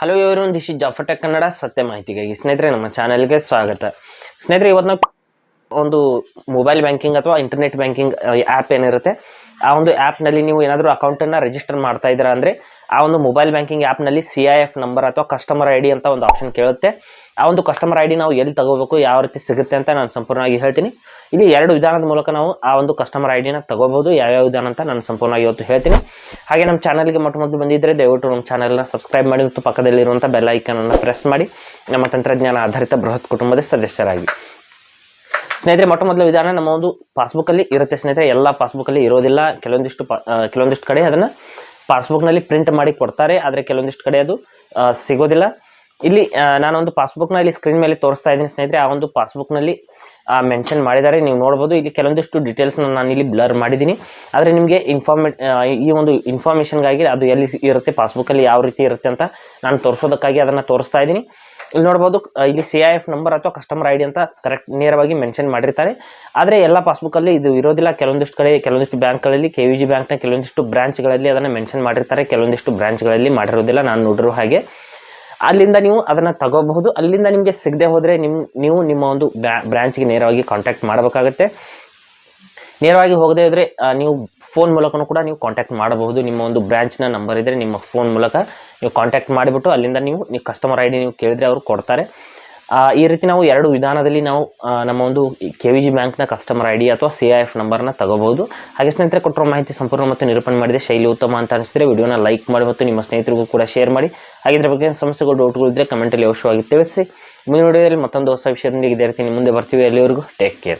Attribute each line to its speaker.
Speaker 1: Hello ಇವರು this is Jafar tech Kannada ಸತ್ಯ ಮಾಹಿತಿಗಾಗಿ ಸ್ನೇಹಿತರೆ ನಮ್ಮ ಚಾನೆಲ್ಗೆ ಸ್ವಾಗತ. ಸ್ನೇಹಿತರೆ ಇವತ್ತು ಒಂದು ಮೊಬೈಲ್ ಬ್ಯಾಂಕಿಂಗ್ ಅಥವಾ ಇಂಟರ್ನೆಟ್ ಬ್ಯಾಂಕಿಂಗ್ ಆ್ಯಪ್ ಏನಿರುತ್ತೆ? ಆ ಒಂದು ಆ್ಯಪ್ನಲ್ಲಿ ನೀವು ಏನಾದರೂ ಅಕೌಂಟನ್ನು ರಿಜಿಸ್ಟರ್ ಮಾಡ್ತಾ ಇದ್ದೀರಾ ಅಂದರೆ ಆ ಒಂದು ಮೊಬೈಲ್ ಬ್ಯಾಂಕಿಂಗ್ ಆ್ಯಪ್ನಲ್ಲಿ ಸಿ ಐ ಎಫ್ ನಂಬರ್ ಅಥವಾ ಕಸ್ಟಮರ್ ಐ ಡಿ ಅಂತ ಒಂದು ಆಪ್ಷನ್ ಕೇಳುತ್ತೆ. ಆ ಒಂದು ಕಸ್ಟಮರ್ ಐ ಡಿ ನಾವು ಎಲ್ಲಿ ತಗೋಬೇಕು, ಯಾವ ರೀತಿ ಸಿಗುತ್ತೆ ಅಂತ ನಾನು ಸಂಪೂರ್ಣವಾಗಿ ಹೇಳ್ತೀನಿ. ಇಲ್ಲಿ ಎರಡು ವಿಧಾನದ ಮೂಲಕ ನಾವು ಆ ಒಂದು ಕಸ್ಟಮರ್ ಐ ಡಿನ ತಗೋಬಹುದು, ಯಾವ್ಯಾವ ವಿಧಾನ ಅಂತ ನಾನು ಸಂಪೂರ್ಣವಾಗಿ ಇವತ್ತು ಹೇಳ್ತೀನಿ. ಹಾಗೆ ನಮ್ಮ ಚಾನಲ್ಗೆ ಮೊಟ್ಟ ಮೊದಲು ಬಂದಿದ್ದರೆ ದಯವಿಟ್ಟು ನಮ್ಮ ಚಾನಲ್ನ ಸಬ್ಸ್ಕ್ರೈಬ್ ಮಾಡಿ ಮತ್ತು ಪಕ್ಕದಲ್ಲಿರುವಂಥ ಬೆಲ್ ಐಕನನ್ನು ಪ್ರೆಸ್ ಮಾಡಿ. ನಮ್ಮ ತಂತ್ರಜ್ಞಾನ ಆಧಾರಿತ ಬೃಹತ್ ಕುಟುಂಬದ ಸದಸ್ಯರಾಗಿ. ಸ್ನೇಹಿತರೆ, ಮೊಟ್ಟ ಮೊದಲ ವಿಧಾನ ನಮ್ಮ ಒಂದು ಪಾಸ್ಬುಕ್ಕಲ್ಲಿ ಇರುತ್ತೆ ಸ್ನೇಹಿತರೆ. ಎಲ್ಲ ಪಾಸ್ಬುಕ್ಕಲ್ಲಿ ಇರೋದಿಲ್ಲ. ಕೆಲವೊಂದಿಷ್ಟು ಕೆಲವೊಂದಿಷ್ಟು ಕಡೆ ಅದನ್ನು ಪಾಸ್ಬುಕ್ನಲ್ಲಿ ಪ್ರಿಂಟ್ ಮಾಡಿ ಕೊಡ್ತಾರೆ. ಆದರೆ ಕೆಲವೊಂದಿಷ್ಟು ಕಡೆ ಅದು ಸಿಗೋದಿಲ್ಲ. ಇಲ್ಲಿ ನಾನೊಂದು ಪಾಸ್ಬುಕ್ನ ಇಲ್ಲಿ ಸ್ಕ್ರೀನ್ ಮೇಲೆ ತೋರಿಸ್ತಾ ಇದ್ದೀನಿ ಸ್ನೇಹಿತರೆ. ಆ ಒಂದು ಪಾಸ್ಬುಕ್ನಲ್ಲಿ ಮೆನ್ಷನ್ ಮಾಡಿದ್ದಾರೆ. ನೀವು ನೋಡ್ಬೋದು. ಇಲ್ಲಿ ಕೆಲವೊಂದಿಷ್ಟು ಡೀಟೇಲ್ಸ್ನ ನಾನು ಇಲ್ಲಿ ಬ್ಲರ್ ಮಾಡಿದ್ದೀನಿ. ಆದರೆ ನಿಮಗೆ ಇನ್ಫಾರ್ಮೇ ಈ ಒಂದು ಇನ್ಫಾರ್ಮೇಷನ್ಗಾಗಿ ಅದು ಎಲ್ಲಿ ಇರುತ್ತೆ ಪಾಸ್ಬುಕ್ಕಲ್ಲಿ ಯಾವ ರೀತಿ ಇರುತ್ತೆ ಅಂತ ನಾನು ತೋರಿಸೋದಕ್ಕಾಗಿ ಅದನ್ನು ತೋರಿಸ್ತಾ ಇದ್ದೀನಿ. ಇಲ್ಲಿ ನೋಡ್ಬೋದು ಇಲ್ಲಿ ಸಿ ಐ ಎಫ್ ನಂಬರ್ ಅಥವಾ ಕಸ್ಟಮರ್ ಐ ಡಿ ಅಂತ ಕರೆಕ್ಟ್ ನೇರವಾಗಿ ಮೆನ್ಷನ್ ಮಾಡಿರ್ತಾರೆ. ಆದರೆ ಎಲ್ಲ ಪಾಸ್ಬುಕ್ಕಲ್ಲಿ ಇದು ಇರೋದಿಲ್ಲ. ಕೆಲವೊಂದಿಷ್ಟು ಕಡೆ, ಕೆಲವೊಂದಿಷ್ಟು ಬ್ಯಾಂಕ್ಗಳಲ್ಲಿ ಕೆ ವಿ ಜಿ ಬ್ಯಾಂಕ್ನ ಕೆಲವೊಂದಿಷ್ಟು ಬ್ರಾಂಚ್ಗಳಲ್ಲಿ ಅದನ್ನು ಮೆನ್ಷನ್ ಮಾಡಿರ್ತಾರೆ. ಕೆಲವೊಂದಿಷ್ಟು ಬ್ರಾಂಚ್ಗಳಲ್ಲಿ ಮಾಡಿರೋದಿಲ್ಲ ನಾನು ನೋಡಿರೋ ಹಾಗೆ. ಅಲ್ಲಿಂದ ನೀವು ಅದನ್ನು ತಗೋಬಹುದು. ಅಲ್ಲಿಂದ ನಿಮಗೆ ಸಿಗದೆ ಹೋದರೆ ನಿಮ್ಮ ನೀವು ನಿಮ್ಮ ಒಂದು ಬ್ರಾಂಚ್ಗೆ ನೇರವಾಗಿ ಕಾಂಟ್ಯಾಕ್ಟ್ ಮಾಡಬೇಕಾಗುತ್ತೆ. ನೇರವಾಗಿ ಹೋಗದೇ ಇದ್ದರೆ ನೀವು ಫೋನ್ ಮೂಲಕನೂ ಕೂಡ ನೀವು ಕಾಂಟ್ಯಾಕ್ಟ್ ಮಾಡಬಹುದು. ನಿಮ್ಮ ಒಂದು ಬ್ರಾಂಚ್ನ ನಂಬರ್ ಇದ್ದರೆ ನಿಮ್ಮ ಫೋನ್ ಮೂಲಕ. ನೀವು ಕಾಂಟ್ಯಾಕ್ಟ್ ಮಾಡಿಬಿಟ್ಟು ಅಲ್ಲಿಂದ ನೀವು ನೀವು ಕಸ್ಟಮರ್ ಐ ಡಿ ನೀವು ಕೇಳಿದರೆ ಅವರು ಕೊಡ್ತಾರೆ. ಈ ರೀತಿ ನಾವು ಎರಡು ವಿಧಾನದಲ್ಲಿ ನಾವು ನಮ್ಮ ಒಂದು ಕೆ ವಿ ಜಿ ಬ್ಯಾಂಕ್ನ ಕಸ್ಟಮರ್ ಐ ಡಿ ಅಥವಾ ಸಿ ಐ ಎಫ್ ನಂಬರ್ನ ತಗೋಬಹುದು ಹಾಗೆ ಸ್ನೇಹಿತರೆ, ಕೊಟ್ಟಿರೋ ಮಾಹಿತಿ ಸಂಪೂರ್ಣ ಮತ್ತು ನಿರೂಪಣೆ ಮಾಡಿದೆ. ಶೈಲಿ ಉತ್ತಮ ಅಂತ ಅನಿಸಿದ್ರೆ ವಿಡಿಯೋನ ಲೈಕ್ ಮಾಡಿ ಮತ್ತು ನಿಮ್ಮ ಸ್ನೇಹಿತರಿಗೂ ಕೂಡ ಶೇರ್ ಮಾಡಿ. ಹಾಗೆ ಇದ್ರ ಬಗ್ಗೆ ಸಮಸ್ಯೆಗಳು ಡೌಟ್ಗಳು ಇದ್ದರೆ ಕಮೆಂಟಲ್ಲಿ ಅವಶ್ಯವಾಗಿ ತಿಳಿಸಿ. ಮುಂದಿನ ವಿಡಿಯೋದಲ್ಲಿ ಮತ್ತೊಂದು ಹೊಸ ವಿಷಯದೊಂದಿಗೆ ಇದೇ ರೀತಿ ನಿಮ್ಮ ಮುಂದೆ ಬರ್ತೀವಿ. ಅಲ್ಲಿವರೆಗೂ ಟೇಕ್ ಕೇರ್